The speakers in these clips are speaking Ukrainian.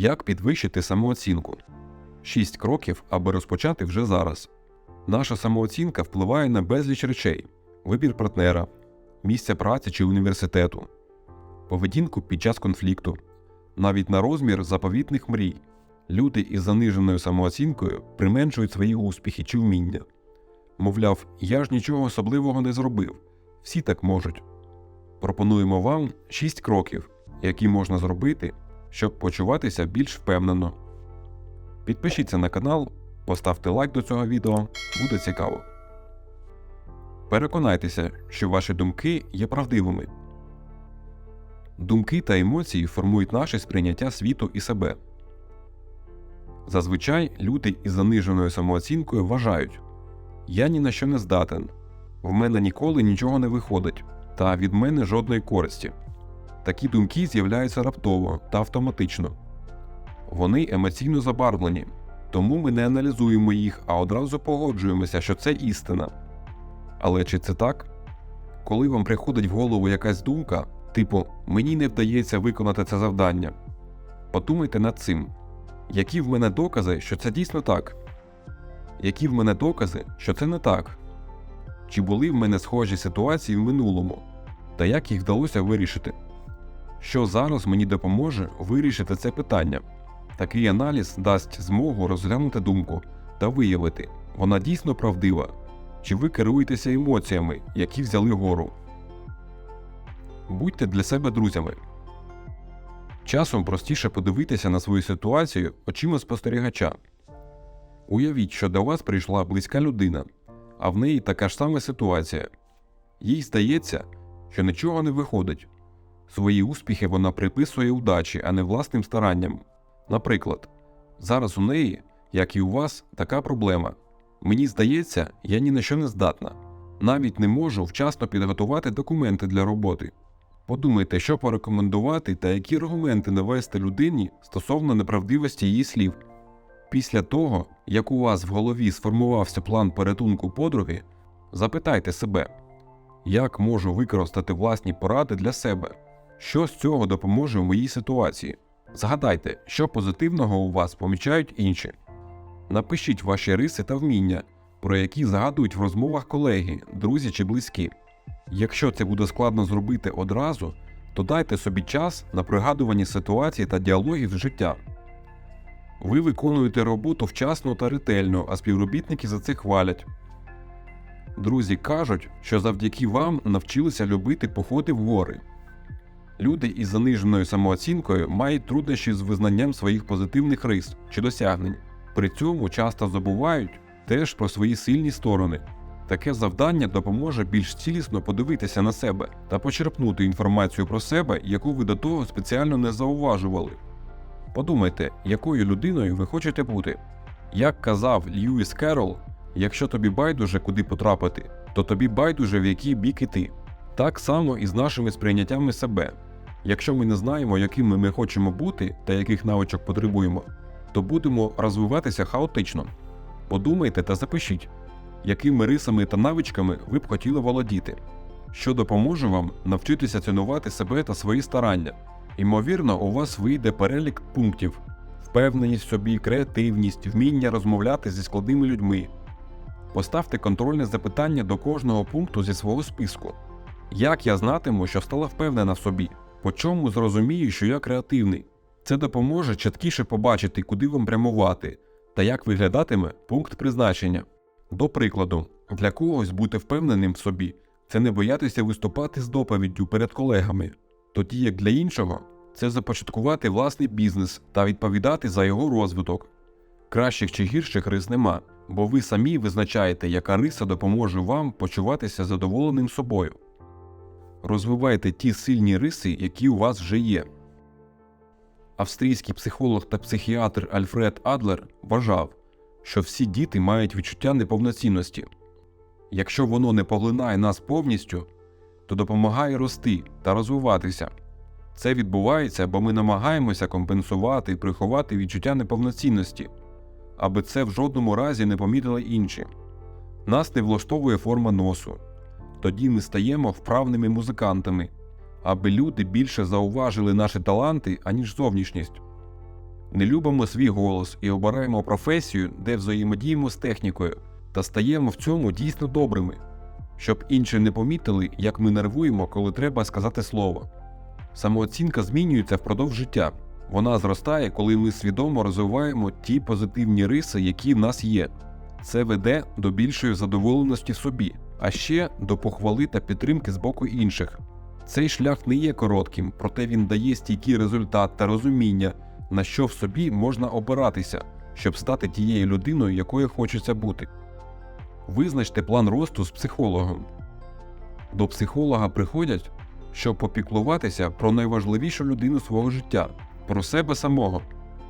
Як підвищити самооцінку? 6 кроків, аби розпочати вже зараз. Наша самооцінка впливає на безліч речей: вибір партнера, місця праці чи університету, поведінку під час конфлікту, навіть на розмір заповітних мрій. Люди із заниженою самооцінкою применшують свої успіхи чи вміння. Мовляв, я ж нічого особливого не зробив, всі так можуть. Пропонуємо вам 6 кроків, які можна зробити, щоб почуватися більш впевнено. Підпишіться на канал, поставте лайк до цього відео, буде цікаво. Переконайтеся, що ваші думки є правдивими. Думки та емоції формують наше сприйняття світу і себе. Зазвичай люди із заниженою самооцінкою вважають я ні на що не здатен, в мене ніколи нічого не виходить, та від мене жодної користі. Такі думки з'являються раптово та автоматично. Вони емоційно забарвлені, тому ми не аналізуємо їх, а одразу погоджуємося, що це істина. Але чи це так? Коли вам приходить в голову якась думка, типу мені не вдається виконати це завдання, подумайте над цим. Які в мене докази, що це дійсно так? Які в мене докази, що це не так? Чи були в мене схожі ситуації в минулому? Та як їх вдалося вирішити? Що зараз мені допоможе вирішити це питання? Такий аналіз дасть змогу розглянути думку та виявити, вона дійсно правдива, чи ви керуєтеся емоціями, які взяли гору. Будьте для себе друзями. Часом простіше подивитися на свою ситуацію очима спостерігача. Уявіть, що до вас прийшла близька людина, а в неї така ж сама ситуація. Їй здається, що нічого не виходить. Свої успіхи вона приписує удачі, а не власним старанням. Наприклад, зараз у неї, як і у вас, така проблема. Мені здається, я ні на що не здатна. Навіть не можу вчасно підготувати документи для роботи. Подумайте, що порекомендувати та які аргументи навести людині стосовно неправдивості її слів. Після того, як у вас в голові сформувався план порятунку подруги, запитайте себе, як можу використати власні поради для себе, що з цього допоможе в моїй ситуації. Згадайте, що позитивного у вас помічають інші. Напишіть ваші риси та вміння, про які згадують в розмовах колеги, друзі чи близькі. Якщо це буде складно зробити одразу, то дайте собі час на пригадування ситуацій та діалогів з життя. Ви виконуєте роботу вчасно та ретельно, а співробітники за це хвалять. Друзі кажуть, що завдяки вам навчилися любити походи в гори. Люди із заниженою самооцінкою мають труднощі з визнанням своїх позитивних рис чи досягнень. При цьому часто забувають теж про свої сильні сторони. Таке завдання допоможе більш цілісно подивитися на себе та почерпнути інформацію про себе, яку ви до того спеціально не зауважували. Подумайте, якою людиною ви хочете бути. Як казав Льюіс Керрол, якщо тобі байдуже куди потрапити, то тобі байдуже в який бік іти. Так само і з нашими сприйняттями себе. Якщо ми не знаємо, якими ми хочемо бути та яких навичок потребуємо, то будемо розвиватися хаотично. Подумайте та запишіть, якими рисами та навичками ви б хотіли володіти, що допоможе вам навчитися цінувати себе та свої старання. Ймовірно, у вас вийде перелік пунктів: впевненість в собі, креативність, вміння розмовляти зі складними людьми. Поставте контрольне запитання до кожного пункту зі свого списку. Як я знатиму, що стала впевнена в собі? По чому зрозумію, що я креативний? Це допоможе чіткіше побачити, куди вам прямувати, та як виглядатиме пункт призначення. До прикладу, для когось бути впевненим в собі це не боятися виступати з доповіддю перед колегами, тоді як для іншого це започаткувати власний бізнес та відповідати за його розвиток. Кращих чи гірших рис нема, бо ви самі визначаєте, яка риса допоможе вам почуватися задоволеним собою. Розвивайте ті сильні риси, які у вас вже є. Австрійський психолог та психіатр Альфред Адлер вважав, що всі діти мають відчуття неповноцінності. Якщо воно не поглинає нас повністю, то допомагає рости та розвиватися. Це відбувається, бо ми намагаємося компенсувати і приховати відчуття неповноцінності, аби це в жодному разі не помітили інші. Нас не влаштовує форма носу. Тоді ми стаємо вправними музикантами, аби люди більше зауважили наші таланти, аніж зовнішність. не любимо свій голос і обираємо професію, де взаємодіємо з технікою, та стаємо в цьому дійсно добрими, щоб інші не помітили, як ми нервуємо, коли треба сказати слово. Самооцінка змінюється впродовж життя. Вона зростає, коли ми свідомо розвиваємо ті позитивні риси, які в нас є. Це веде до більшої задоволеності собі, а ще до похвали та підтримки з боку інших. Цей шлях не є коротким, проте він дає стійкий результат та розуміння, на що в собі можна опиратися, щоб стати тією людиною, якою хочеться бути. Визначте план росту з психологом. До психолога приходять, щоб попіклуватися про найважливішу людину свого життя, про себе самого.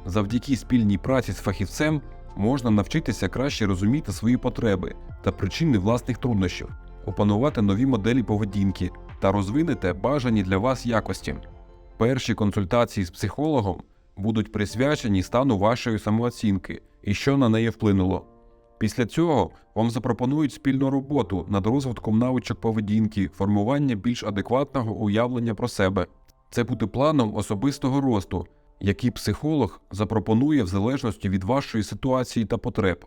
Завдяки спільній праці з фахівцем можна навчитися краще розуміти свої потреби та причини власних труднощів, опанувати нові моделі поведінки та розвинете бажані для вас якості. Перші консультації з психологом будуть присвячені стану вашої самооцінки і що на неї вплинуло. Після цього вам запропонують спільну роботу над розвитком навичок поведінки, формування більш адекватного уявлення про себе. Це буде планом особистого росту, який психолог запропонує в залежності від вашої ситуації та потреб.